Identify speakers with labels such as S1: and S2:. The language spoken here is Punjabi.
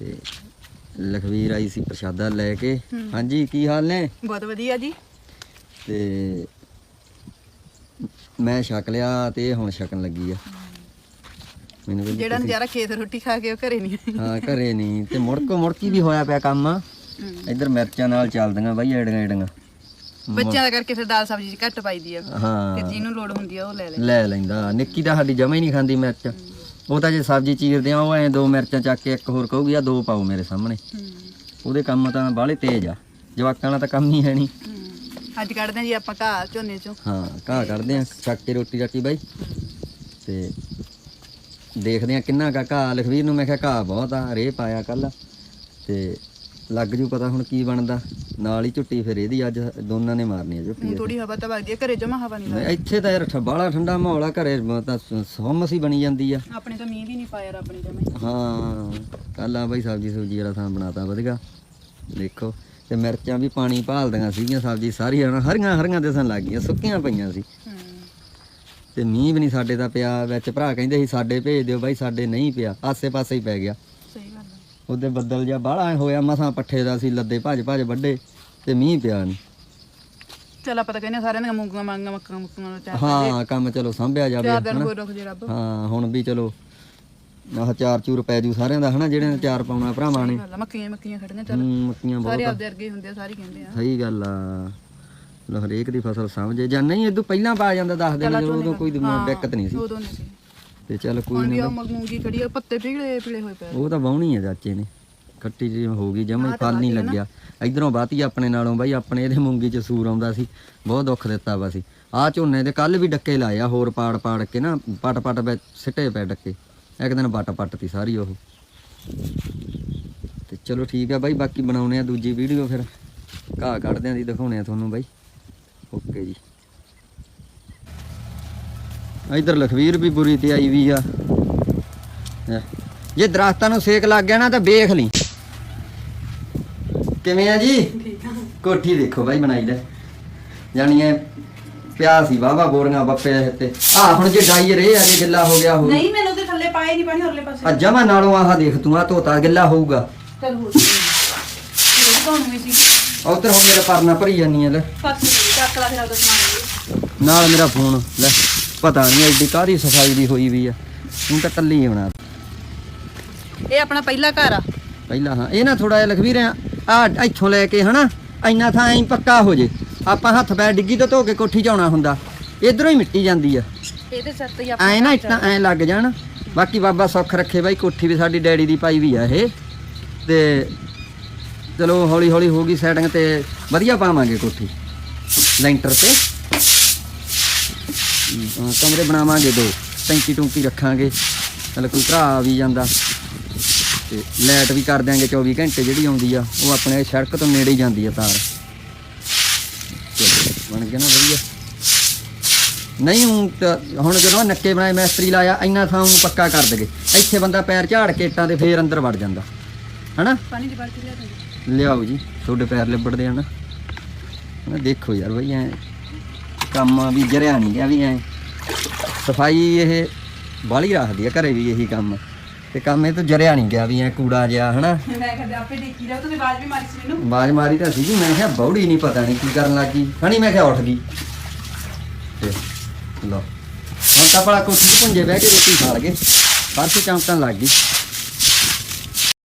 S1: ਤੇ ਲਖਵੀਰ ਆਈ ਸੀ ਪ੍ਰਸ਼ਾਦਾ ਲੈ ਕੇ। ਹਾਂਜੀ ਕੀ ਹਾਲ ਨੇ?
S2: ਬਹੁਤ ਵਧੀਆ ਜੀ।
S1: ਤੇ ਮੈਂ ਛਕ ਲਿਆ ਤੇ ਇਹ ਹੁਣ ਛਕਣ ਲੱਗੀ ਆ। ਮੈਨੂੰ ਕਹਿੰਦੀ
S2: ਜਿਹੜਾ ਨਜ਼ਾਰਾ ਖੇਤ ਰੋਟੀ ਖਾ ਕੇ ਉਹ ਘਰੇ ਨਹੀਂ
S1: ਹਾਂ ਘਰੇ ਨਹੀਂ। ਤੇ ਮੁੜਕੋ ਮੁੜਕੀ ਵੀ ਹੋਇਆ ਪਿਆ ਕੰਮ? ਇੱਧਰ ਮਿਰਚਾਂ ਨਾਲ ਚੱਲਦੀਆਂ ਬਾਈ ਏੜੀਆਂ ਏੜੀਆਂ
S2: ਬੱਚਿਆਂ ਦਾ ਕਰਕੇ ਫਿਰ ਦਾਲ ਸਬਜ਼ੀ ਚ ਘੱਟ ਪਾਈਦੀ ਆ।
S1: ਹਾਂ।
S2: ਜਿਹਨੂੰ ਲੋੜ ਹੁੰਦੀ ਆ ਉਹ ਲੈ ਲੈ
S1: ਲੈ ਲੈਂਦਾ। ਨਿੱਕੀ ਤਾਂ ਸਾਡੀ ਜਮਾ ਹੀ ਨਹੀਂ ਖਾਂਦੀ ਮਿਰਚ। ਉਹ ਤਾਂ ਜੇ ਸਬਜ਼ੀ ਚੀਰਦੇ ਆ ਉਹ ਐ ਦੋ ਮਿਰਚਾਂ ਚੱਕ ਕੇ ਇੱਕ ਹੋਰ ਕਹੂਗੀ ਆ ਦੋ ਪਾਓ ਮੇਰੇ ਸਾਹਮਣੇ। ਉਹਦੇ ਕੰਮ ਤਾਂ ਬਾਹਲੇ ਤੇਜ਼ ਆ। ਜਵਾਕਾਂ ਨਾਲ ਤਾਂ ਕੰਮ ਹੀ ਹੈ ਨਹੀਂ।
S2: ਅੱਜ ਕੱਢਦੇ ਜੀ ਆਪਾਂ ਘਾਹ ਝੋਨੇ ਚੋਂ।
S1: ਹਾਂ ਘਾਹ ਕੱਢਦੇ ਆ ਛੱਕ ਕੇ ਰੋਟੀ ਰਾਟੀ ਬਾਈ। ਤੇ ਦੇਖਦੇ ਆ ਕਿੰਨਾ ਕਾ ਘਾਹ ਲਖਵੀਰ ਨੂੰ ਮੈਂ ਕਿਹਾ ਘਾਹ ਬਹੁਤ ਆ ਰੇ ਪਾਇਆ ਕੱਲ ਤੇ ਲੱਗ ਜੂ ਪਤਾ ਹੁਣ ਕੀ ਬਣਦਾ। ਨਾਲ ਹੀ ਝੁੱਟੀ ਫਿਰ ਇਹਦੀ ਅੱਜ ਦੋਨਾਂ ਨੇ ਮਾਰਨੀ ਆ ਝੁੱਟੀ
S2: ਥੋੜੀ ਹਵਾ ਤਾਂ ਵਗਦੀ ਆ ਘਰੇ ਜਮਾ ਹਵਾ ਨਹੀਂ
S1: ਮੈਂ ਇੱਥੇ ਤਾਂ ਯਾਰ ਬਾਹਲਾ ਠੰਡਾ ਮਾਹੌਲ ਆ ਘਰੇ ਤਾਂ ਸੌਮਸ ਹੀ ਬਣੀ ਜਾਂਦੀ ਆ।
S2: ਲੱਗਦੀ ਆਪਣੇ ਤਾਂ ਮੀਂਹ ਵੀ ਨਹੀਂ ਪਾਇਆ ਰੱਬ ਨੇ ਜਮਾ।
S1: ਹਾਂ ਕੱਲ ਆ ਬਾਈ ਸਬਜੀ ਸੁਬਜੀ ਵਾਲਾ ਥਾਂ ਬਣਾਤਾ ਵਧੀਆ। ਦੇਖੋ ਤੇ ਮਿਰਚਾਂ ਵੀ ਪਾਣੀ ਭਾਲਦੀਆਂ ਸੀਗੀਆਂ ਸਬਜੀ ਹੁਣ ਹਰੀਆਂ ਹਰੀਆਂ ਦਿਸਣ ਲੱਗ ਗਈਆਂ ਸੁੱਕੀਆਂ ਪਈਆਂ ਸੀ।
S2: ਹੂੰ।
S1: ਤੇ ਮੀਂਹ ਵੀ ਨਹੀਂ ਸਾਡੇ ਦਾ ਪਿਆ ਵਿੱਚ ਭਰਾ ਕਹਿੰਦੇ ਸੀ ਸਾਡੇ ਭੇਜ ਦਿਓ ਬਾਈ ਸਾਡੇ ਨਹੀਂ ਪਿਆ ਆਸੇ ਪਾਸੇ ਹੀ ਪੈ ਗਿਆ। ਉਹਦੇ ਬੱਦਲ ਜਿਹਾ ਬਾਹਲਾ ਹੋਇਆ ਮਸਾਂ ਪੱਠੇ ਦਾ ਸੀ ਲੱਦੇ ਭੱਜ ਭੱਜ ਵੱਡੇ ਤੇ ਮੀਂਹ ਪਿਆ ਨਹੀਂ
S2: ਚਲ ਆਪਾਂ ਤਾਂ ਕਹਿੰਦੇ ਸਾਰਿਆਂ ਦੀਆਂ ਮੂੰਗੀਆਂ ਮੰਗਾਂ ਮੱਕਾਂ ਮੁੱਕਾਂ ਚਾਹ
S1: ਹਾਂ ਕੰਮ ਚਲੋ ਸੰਭਿਆ ਜਾਵੇ
S2: ਚਾਰ ਦਿਨ
S1: ਹਨਾ।
S2: ਕੋਈ ਰੁਕ ਜੇ ਰੱਬ।
S1: ਹਾਂ ਹੁਣ ਵੀ ਚਲੋ ਆਹ ਚਾਰ ਚੂਰ ਪੈ ਜੂ ਸਾਰਿਆਂ ਦਾ ਹਨਾ ਜਿਹੜੇ ਨੇ ਚਾਰ ਪਾਉਣਾ ਭਰਾਵਾਂ ਨੇ।
S2: ਮੱਕੀਆਂ ਮੱਕੀਆਂ ਖੜੀਆਂ ਚੱਲ।
S1: ਮੱਕੀਆਂ ਬਹੁਤ
S2: ਸਾਰੇ। ਆਪਦੇ ਵਰਗੇ ਹੁੰਦੇ ਆ ਸਾਰੇ ਕਹਿੰਦੇ ਆ।
S1: ਸਹੀ ਗੱਲ ਆ। ਲੋ ਹਰੇਕ ਦੀ ਫਸਲ ਸਮਝੇ। ਜਾਂ ਨਹੀਂ ਇਦੋਂ ਪਹਿਲਾਂ ਪਾ ਜਾਂਦਾ ਦੱਸ ਦਿਨ ਜਦੋਂ ਕੋਈ ਦਿੱਕਤ ਨਹੀਂ ਸੀ।
S2: ਉਦੋਂ ਨਹੀਂ ਸੀ।
S1: ਤੇ ਚੱਲ ਕੋਈ ਨਹੀਂ
S2: ਉਹ ਮੂੰਗੀ ਖੜੀ ਆ? ਪੱਤੇ ਪੀਲੇ ਪੀਲੇ ਹੋਏ ਪਏ
S1: ਉਹ ਤਾਂ ਵਾਉਣੀ ਆ ਚਾਚੇ ਨੇ। ਖੱਟੀ ਜੀ ਹੋ ਗਈ ਜਮਾ ਫਲ ਨਹੀਂ ਲੱਗਿਆ। ਇਧਰੋਂ ਬਾਤੀ ਆਪਣੇ ਨਾਲੋਂ ਬਾਈ ਆਪਣੇ ਇਹਦੇ ਮੂੰਗੀ ਚ ਸੂਰ ਆਉਂਦਾ ਸੀ। ਬਹੁਤ ਦੁੱਖ ਦਿੱਤਾ ਵਾ ਸੀ। ਆ ਝੋਨੇ ਦੇ ਕੱਲ ਵੀ ਡੱਕੇ ਲਾਏ ਆ ਹੋਰ ਪਾੜ ਪਾੜ ਕੇ ਨਾ ਪਟ ਪਟ ਵਿੱਚ ਸਿੱਟੇ ਪੈ ਡੱਕੇ। ਇੱਕ ਦਿਨ ਪਟ ਪਟ ਤੀ ਸਾਰੀ ਉਹ। ਤੇ ਚਲੋ ਠੀਕ ਆ ਬਾਈ ਬਾਕੀ ਬਣਾਉਣੇ ਆ ਦੂਜੀ ਵੀਡੀਓ ਫਿਰ। ਘਾਹ ਕੱਢਦੇ ਆਂ ਦੀ ਦਿਖਾਉਣੇ ਆ ਤੁਹਾਨੂੰ ਬਾਈ। ਓਕੇ ਜੀ। ਇਧਰ ਲਖਵੀਰ ਵੀ ਬੁਰੀ ਤੇ ਆਈ ਵੀ ਆ। ਹੈਂ। ਜੇ ਦਰਖਤਾਂ ਨੂੰ ਸੇਕ ਲੱਗ ਗਿਆ ਨਾ ਤਾਂ ਵੇਖ ਲਈ। ਕਿਵੇਂ ਆ ਜੀ? ਕੋਠੀ ਦੇਖੋ ਬਾਈ ਬਣਾਈ ਲੈ। ਜਾਣੀ ਐ ਪਿਆ ਸੀ ਵਾਵਾ ਬੋਰੀਆਂ ਬੱਪੇ ਤੇ ਆ ਹੁਣ ਜੇ ਡਾਈ ਰੇ ਆ ਜੇ ਗਿੱਲਾ ਹੋ ਗਿਆ ਹੋ
S2: ਨਹੀਂ ਮੈਨੂੰ ਤੇ ਥੱਲੇ ਪਾਏ ਨਹੀਂ ਪਾਣੀ ਹੋਰਲੇ ਪਾਸੇ।
S1: ਆ ਜਮਾ ਨਾਲੋਂ ਆਹ ਦੇਖ ਤੂੰ ਆ ਧੋਤਾ ਗਿੱਲਾ ਹੋਊਗਾ।
S2: ਚਲ ਹੋ ਜੀ ਕੌਣ ਹੋਈ ਸੀ?
S1: ਉਧਰ ਹੁਣ ਮੇਰਾ ਪਰਨਾ ਭਰੀ ਜਾਨੀ ਆ ਲੈ। ਨਾਲ ਮੇਰਾ ਫੋਨ ਲੈ। ਪਤਾ ਨਹੀਂ ਐਡੀ ਕਾਹਦੀ ਸਫ਼ਾਈ ਦੀ ਹੋਈ ਵੀ ਆ। ਤੂੰ ਤਾਂ ਕੱਲੀ ਹੀ ਬਣਾ
S2: ਇਹ ਆਪਣਾ ਪਹਿਲਾ ਘਰ ਆ।
S1: ਪਹਿਲਾਂ ਹਾਂ। ਇਹ ਨਾ ਥੋੜਾ ਜਿਹਾ ਲਖਵੀਰ ਆ ਇੱਥੋਂ ਲੈ ਕੇ ਹਨਾ ਇੰਨਾ ਥਾਂ ਐਂ ਪੱਕਾ ਹੋ ਜੇ। ਆਪਾਂ ਹੱਥ ਪੈ ਡਿੱਗੀ ਤੋਂ ਧੋ ਕੇ ਕੋਠੀ 'ਚ ਆਉਣਾ ਹੁੰਦਾ। ਇਧਰੋਂ ਹੀ ਮਿੱਟੀ ਜਾਂਦੀ ਆ।
S2: ਇਹਦੇ ਸਿਰ ਤੇ ਹੀ
S1: ਐ ਨਾ ਇੱਟਾਂ ਐ ਲੱਗ ਜਾਣ। ਬਾਕੀ ਬਾਬਾ ਸੁੱਖ ਰੱਖੇ ਬਾਈ ਕੋਠੀ ਵੀ ਸਾਡੀ ਡੈਡੀ ਦੀ ਪਾਈ ਵੀ ਆ ਇਹ। ਤੇ ਚਲੋ ਹੌਲੀ ਹੌਲੀ ਹੋ ਗਈ ਸੈਟਿੰਗ ਤੇ ਵਧੀਆ ਪਾਵਾਂਗੇ ਕੋਠੀ। ਲੈਂਟਰ ਤੇ। ਕਮਰੇ ਬਣਾਵਾਂਗੇ ਦੋ ਟੈਂਕੀ ਟੁੰਕੀ ਰੱਖਾਂਗੇ। ਚਲ ਕੋਈ ਭਰਾ ਆ ਵੀ ਜਾਂਦਾ। ਤੇ ਲਾਈਟ ਵੀ ਕਰ ਦਿਆਂਗੇ 24 ਘੰਟੇ ਜਿਹੜੀ ਆਉਂਦੀ ਆ ਉਹ ਆਪਣੇ ਸੜਕ ਤੋਂ ਨੇੜੇ ਹੀ ਜਾਂਦੀ ਆ ਤਾਰ। ਚਲੋ, ਬਣ ਗਿਆ ਨਾ ਵਧੀਆ। ਨਹੀਂ ਹੁਣ ਹੁਣ ਜਦੋਂ ਨੱਕੇ ਬਣਾਏ ਮੈਸਤਰੀ ਲਾਇਆ ਇੰਨਾ ਥਾਂ ਨੂੰ ਪੱਕਾ ਕਰ ਦਗੇ ਇੱਥੇ ਬੰਦਾ ਪੈਰ ਝਾੜ ਕੇ ਇੱਟਾਂ ਤੇ ਫੇਰ ਅੰਦਰ ਵੜ ਜਾਂਦਾ। ਹਨਾ?
S2: ਪਾਣੀ ਦੀ ਬਾਲਟੀ ਲਿਆ
S1: ਲਿਆਓ ਜੀ ਤੁਹਾਡੇ ਪੈਰ ਲਿਬੜਦੇ ਹਨ ਦੇਖੋ ਯਾਰ ਬਈ ਐ ਕੰਮ ਵੀ ਜਰਿਆ ਨਹੀਂ ਗਿਆ ਵੀ ਐ। ਸਫ਼ਾਈ ਇਹ ਬਾਲੀ ਰੱਖਦੀ ਆ ਘਰੇ ਵੀ ਇਹੀ ਕੰਮ। ਤੇ ਕੰਮ ਇਹ ਤੋਂ ਜਰਿਆ ਨਹੀਂ ਗਿਆ ਵੀ ਐ ਕੂੜਾ ਜਿਹਾ ਹਨਾ?
S2: ਮੈਂ ਕਹਿੰਦਾ ਆਪੇ ਦੇਖੀ ਜਾਓ ਤੁਸੀਂ ਬਾਜ ਵੀ ਮਾਰੀ ਸੀ ਮੈਨੂੰ।
S1: ਆਵਾਜ਼ ਮਾਰੀ ਤਾਂ ਸੀਗੀ ਮੈਂ ਕਿਹਾ ਬੌੜੀ ਨਹੀਂ ਪਤਾ ਨਹੀਂ ਕੀ ਕਰਨ ਲੱਗੀ। ਹਣੀ ਮੈਂ ਕਿਹਾ ਉੱਠ ਗਈ। ਤੇ ਲੋ ਹੁਣ ਤਾਂ ਭਲਾ ਕੋਠੀ 'ਚ ਪੁੰਜੇ ਬਹਿ ਕੇ ਰੋਟੀ ਖਾ ਲਗੇ। ਪਰਸ ਚਮਕਣ ਲੱਗ ਗਈ।